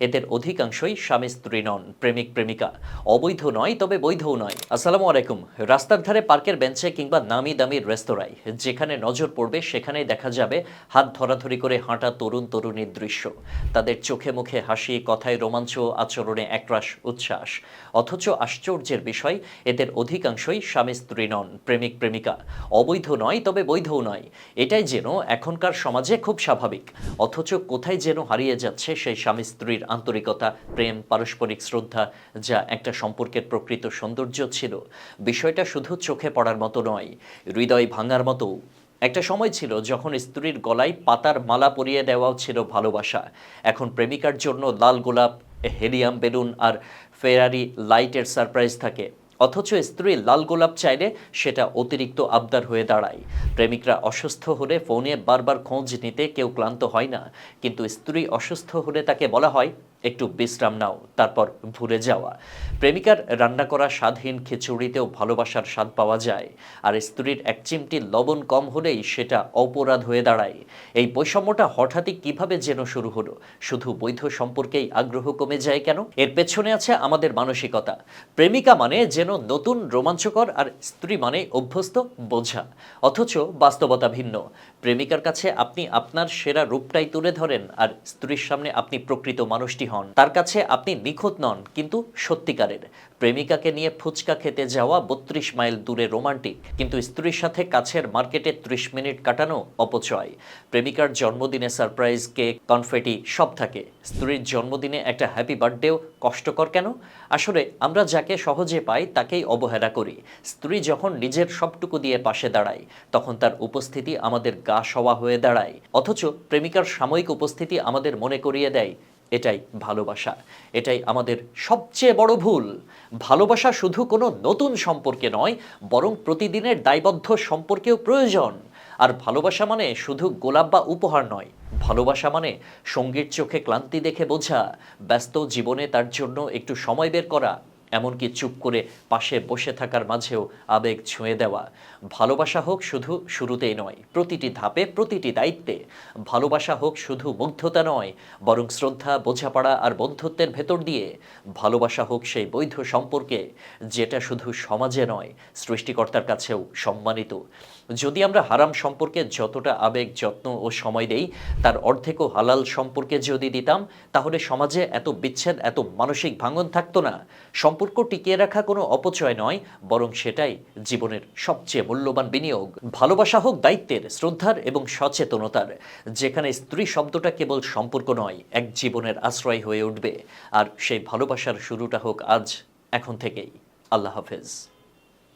এদের অধিকাংশই স্বামী স্ত্রী নন, প্রেমিক প্রেমিকা। অবৈধ নয়, তবে বৈধও নয়। আসসালামু আলাইকুম। রাস্তার ধারে পার্কের বেঞ্চে কিংবা নামি দামি রেস্তোরাঁয়। যেখানে নজর পড়বে, সেখানেই দেখা যাবে হাত ধরাধরি করে হাঁটা তরুণ তরুণীর দৃশ্য। তাদের চোখে মুখে হাসি, কথায় রোমাঞ্চ আচরণে একরাশ উচ্ছ্বাস। অথচ আশ্চর্যের বিষয়, এদের অধিকাংশই স্বামী স্ত্রী নন, প্রেমিক প্রেমিকা। অবৈধ নয়, তবে বৈধও নয়। এটাই যেন এখনকার সমাজে খুব স্বাভাবিক। অথচ কোথায় যেন হারিয়ে যাচ্ছে সেই স্বামী স্ত্রীর। আন্তরিকতা, প্রেম, পারস্পরিক শ্রদ্ধা, যা একটা সম্পর্কের প্রকৃত সৌন্দর্য ছিল। বিষয়টা শুধু চোখে পড়ার মতো নয়, হৃদয় ভাঙার মতো। একটা সময় ছিল যখন স্ত্রীর গলায় পাতার মালা পরিয়ে দেওয়াও ছিল ভালোবাসা। এখন প্রেমিকার জন্য লাল গোলাপ, হেলিয়াম বেলুন আর ফেরারি লাইটের সারপ্রাইজ থাকে। অথচ স্ত্রী লাল গোলাপ চাইলে সেটা অতিরিক্ত আবদার হয়ে দাঁড়ায়। প্রেমিকরা অসুস্থ হলে ফোনে বারবার খোঁজ নিতে কেউ ক্লান্ত হয় না। কিন্তু স্ত্রী অসুস্থ হলে তাকে বলা হয়, একটু বিশ্রাম নাও, তারপর ভুলে যাওয়া। প্রেমিকার রান্না করা স্বাদহীন খিচুড়িতেও ভালোবাসার স্বাদ পাওয়া যায়, আর স্ত্রীর এক চিমটি লবণ কম হলেই সেটা অপরাধ হয়ে দাঁড়ায়। এই বৈষম্যটা হঠাৎই কীভাবে যেন শুরু হলো? শুধু বৈধ সম্পর্কেই আগ্রহ কমে যায় কেন? এর পেছনে আছে আমাদের মানসিকতা। প্রেমিকা মানে যেন নতুন রোমাঞ্চকর আর স্ত্রী মানে অভ্যস্ত বোঝা। অথচ বাস্তবতা ভিন্ন। প্রেমিকার কাছে আপনি আপনার সেরা রূপটাই তুলে ধরেন আর স্ত্রীর সামনে আপনি প্রকৃত মানুষটি হন। তার কাছে আপনি নিখুঁত নন, কিন্তু সত্যিকারের। প্রেমিকাকে নিয়ে ফুচকা খেতে যাওয়া বত্রিশ মাইল দূরে রোমান্টিক, কিন্তু স্ত্রীর সাথে কাছের মার্কেটে ত্রিশ মিনিট কাটানো অপচয়। প্রেমিকার জন্মদিনে সারপ্রাইজ, কেক, কনফেটি, সব থাকে। স্ত্রীর জন্মদিনে একটা হ্যাপি বার্থডেও কষ্টকর কেন? আসলে আমরা যাকে সহজে পাই তাকেই অবহেলা করি। স্ত্রী যখন নিজের সবটুকু দিয়ে পাশে দাঁড়ায়, তখন তার উপস্থিতি আমাদের গা সওয়া হয়ে দাঁড়ায়। অথচ প্রেমিকার সাময়িক উপস্থিতি আমাদের মনে করিয়ে দেয়, এটাই ভালোবাসা। এটাই আমাদের সবচেয়ে বড় ভুল। ভালোবাসা শুধু কোনো নতুন সম্পর্কে নয়, বরং প্রতিদিনের দায়বদ্ধ সম্পর্কেও প্রয়োজন। আর ভালোবাসা মানে শুধু গোলাপ বা উপহার নয়। ভালোবাসা মানে সঙ্গীর চোখে ক্লান্তি দেখে বোঝা, ব্যস্ত জীবনে তার জন্য একটু সময় বের করা এমনকি চুপ করে পাশে বসে থাকার মাঝেও আবেগ ছুঁয়ে দেওয়া। ভালোবাসা হোক শুধু শুরুতেই নয়, প্রতিটি ধাপে, প্রতিটি দায়িত্বে। ভালোবাসা হোক শুধু মুগ্ধতা নয়, বরং শ্রদ্ধা, বোঝাপড়া আর বন্ধুত্বের ভেতর দিয়ে। ভালোবাসা হোক সেই বৈধ সম্পর্কে, যেটা শুধু সমাজে নয়, সৃষ্টিকর্তার কাছেও সম্মানিত। যদি আমরা হারাম সম্পর্কে যতটা আবেগ, যত্ন ও সময় দেই, তার অর্ধেকও হালাল সম্পর্কে যদি দিতাম, তাহলে সমাজে এত বিচ্ছেদ, এত মানসিক ভাঙন থাকতো না। সম্পর্ক টিকিয়ে রাখা কোনো অপচয় নয়, বরং সেটাই জীবনের সবচেয়ে মূল্যবান বিনিয়োগ। ভালোবাসা হোক দায়িত্বের, শ্রদ্ধার এবং সচেতনতার, যেখানে স্ত্রী শব্দটা কেবল সম্পর্ক নয়, এক জীবনের আশ্রয় হয়ে উঠবে। আর সেই ভালোবাসার শুরুটা হোক আজ, এখন থেকেই। আল্লাহ হাফেজ।